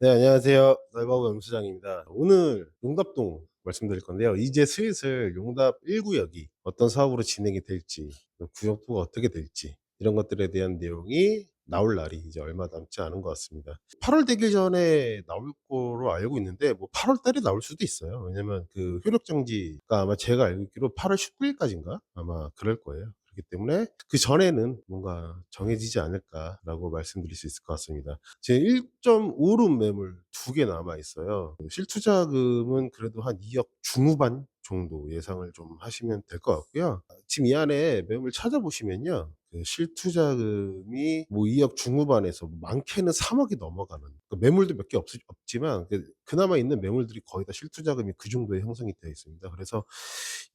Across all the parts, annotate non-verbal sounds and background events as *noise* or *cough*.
네, 안녕하세요. 사이버고 영수장입니다. 오늘 용답동 말씀드릴 건데요. 이제 슬슬 용답 1구역이 어떤 사업으로 진행이 될지, 또 구역도가 어떻게 될지, 이런 것들에 대한 내용이 나올 날이 이제 얼마 남지 않은 것 같습니다. 8월 되기 전에 나올 거로 알고 있는데, 뭐 8월 달에 나올 수도 있어요. 왜냐면 그 효력 정지가 아마 제가 알기로 8월 19일까지인가? 아마 그럴 거예요. 그렇기 때문에 그 전에는 뭔가 정해지지 않을까라고 말씀드릴 수 있을 것 같습니다. 제 1.5룸 매물 두 개 남아 있어요. 실투자금은 그래도 한 2억 중후반 정도 예상을 좀 하시면 될 것 같고요. 지금 이 안에 매물 찾아보시면요. 그 실투자금이 뭐 2억 중후반에서 뭐 많게는 3억이 넘어가는 그 매물도 몇 개 없지만 그 그나마 있는 매물들이 거의 다 실투자금이 그 정도에 형성이 되어 있습니다. 그래서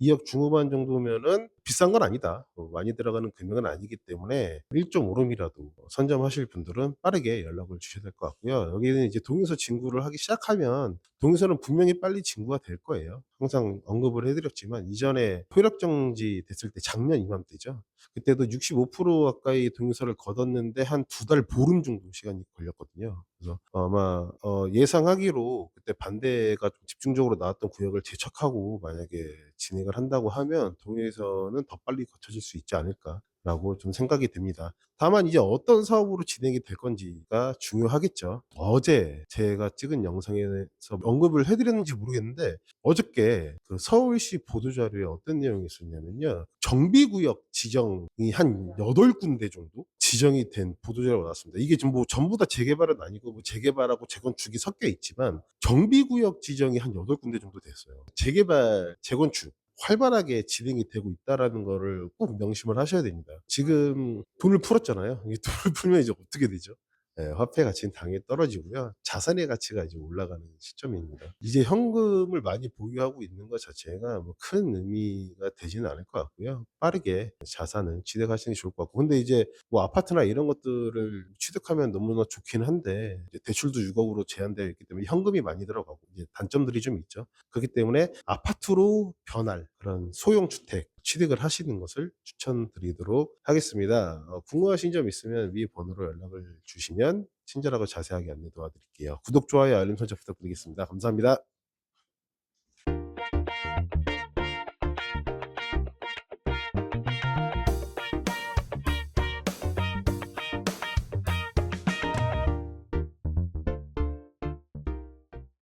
2억 중후반 정도면은 비싼 건 아니다. 뭐 많이 들어가는 금액은 아니기 때문에 1.5룸이라도 선점하실 분들은 빠르게 연락을 주셔야 될 것 같고요. 여기는 이제 동의서 진구를 하기 시작하면 동의서는 분명히 빨리 진구가 될 거예요. 항상 언급 을 해드렸지만 이전에 효력 정지 됐을 때 작년 이맘때죠. 그때도 65% 가까이 동의서를 걷었는데 한 두 달 보름 정도 시간이 걸렸거든요. 그래서 아마 어 예상하기로 그때 반대가 좀 집중적으로 나왔던 구역을 재척하고 만약에 진행을 한다고 하면 동해에서는 더 빨리 거쳐질 수 있지 않을까 라고 좀 생각이 듭니다. 다만 이제 어떤 사업으로 진행이 될 건지가 중요하겠죠. 어제 제가 찍은 영상에서 언급을 해 드렸는지 모르겠는데 어저께 그 서울시 보도자료에 어떤 내용이 있었냐면요. 정비구역 지정이 한 8군데 정도 지정이 된 보도자료가 나왔습니다. 이게 지금 뭐 전부 다 재개발은 아니고 뭐 재개발하고 재건축이 섞여 있지만 정비구역 지정이 한 8군데 정도 됐어요. 재개발, 재건축 활발하게 진행이 되고 있다라는 거를 꼭 명심을 하셔야 됩니다. 지금 돈을 풀었잖아요. 이 *laughs* 돈을 풀면 이제 어떻게 되죠? 예, 화폐 가치는 당연히 떨어지고요. 자산의 가치가 이제 올라가는 시점입니다. 이제 현금을 많이 보유하고 있는 것 자체가 뭐 큰 의미가 되지는 않을 것 같고요. 빠르게 자산을 취득하시는 게 좋을 것 같고. 근데 이제 뭐 아파트나 이런 것들을 취득하면 너무나 좋긴 한데 대출도 6억으로 제한되어 있기 때문에 현금이 많이 들어가고 이제 단점들이 좀 있죠. 그렇기 때문에 아파트로 변할 그런 소형 주택 취득을 하시는 것을 추천드리도록 하겠습니다. 어, 궁금하신 점 있으면 위 번호로 연락을 주시면 친절하고 자세하게 안내 도와드릴게요. 구독, 좋아요, 알림 설정 부탁드리겠습니다. 감사합니다.